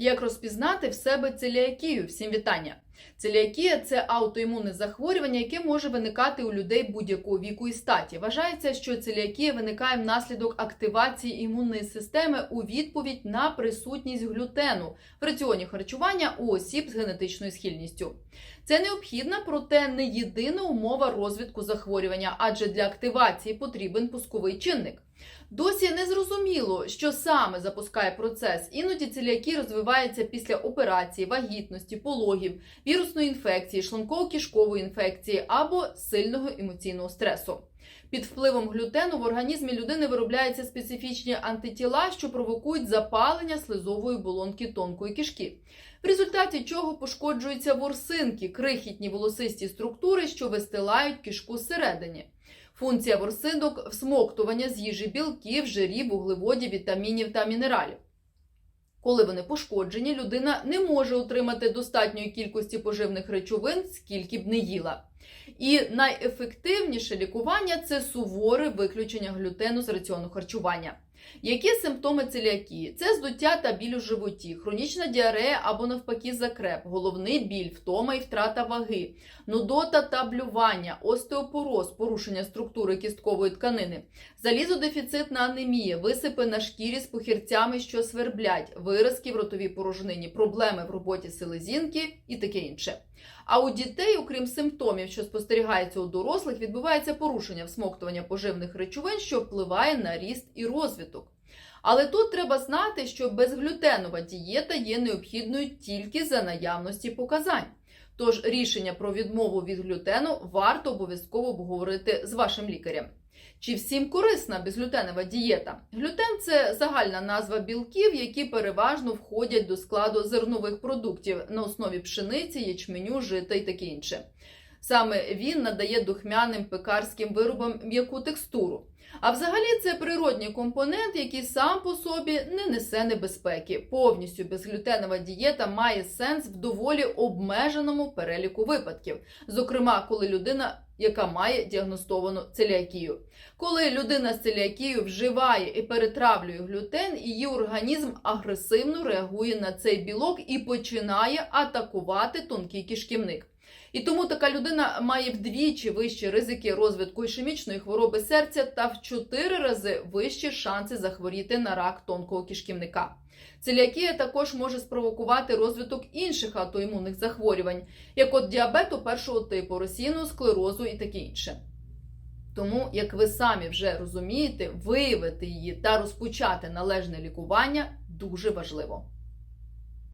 Як розпізнати в себе целіакію? Всім вітання! Целіакія це аутоімунне захворювання, яке може виникати у людей будь-якого віку і статі. Вважається, що целіакія виникає внаслідок активації імунної системи у відповідь на присутність глютену в раціоні харчування у осіб з генетичною схильністю. Це необхідна, проте не єдина умова розвитку захворювання, адже для активації потрібен пусковий чинник. Досі не зрозуміло, що саме запускає процес. Іноді целіакія розвивається після операції, вагітності, пологів, вірусної інфекції, шлунково-кишкової інфекції або сильного емоційного стресу. Під впливом глютену в організмі людини виробляються специфічні антитіла, що провокують запалення слизової болонки тонкої кишки, в результаті чого пошкоджуються ворсинки, крихітні волосисті структури, що вистилають кишку зсередині. Функція ворсинок всмоктування з їжі білків, жирів, вуглеводів, вітамінів та мінералів. Коли вони пошкоджені, людина не може отримати достатньої кількості поживних речовин, скільки б не їла. І найефективніше лікування це суворе виключення глютену з раціону харчування. Які симптоми целіакії? Це здуття та біль у животі, хронічна діарея або навпаки закреп, головний біль, втома і втрата ваги, нудота та блювання, остеопороз, порушення структури кісткової тканини, залізодефіцитна анемія, висипи на шкірі з похирцями, що сверблять, виразки в ротовій порожнині, проблеми в роботі селезінки і таке інше. А у дітей, окрім симптомів, що спостерігаються у дорослих, відбувається порушення всмоктування поживних речовин, що впливає на ріст і розвиток. Але тут треба знати, що безглютенова дієта є необхідною тільки за наявності показань. Тож рішення про відмову від глютену варто обов'язково обговорити з вашим лікарем. Чи всім корисна безглютенова дієта? Глютен це загальна назва білків, які переважно входять до складу зернових продуктів на основі пшениці, ячменю, жита і таке інше. Саме він надає духмяним пекарським виробам м'яку текстуру. А взагалі це природній компонент, який сам по собі не несе небезпеки. Повністю безглютенова дієта має сенс в доволі обмеженому переліку випадків, зокрема, коли людина, яка має діагностовану целіакію. Коли людина з целіакією вживає і перетравлює глютен, її організм агресивно реагує на цей білок і починає атакувати тонкий кишківник. І тому така людина має вдвічі вищі ризики розвитку ішемічної хвороби серця та в 4 рази вищі шанси захворіти на рак тонкого кишківника. Целіакія також може спровокувати розвиток інших аутоімунних захворювань, як от діабету першого типу, російного склерозу і таке інше. Тому, як ви самі вже розумієте, виявити її та розпочати належне лікування дуже важливо.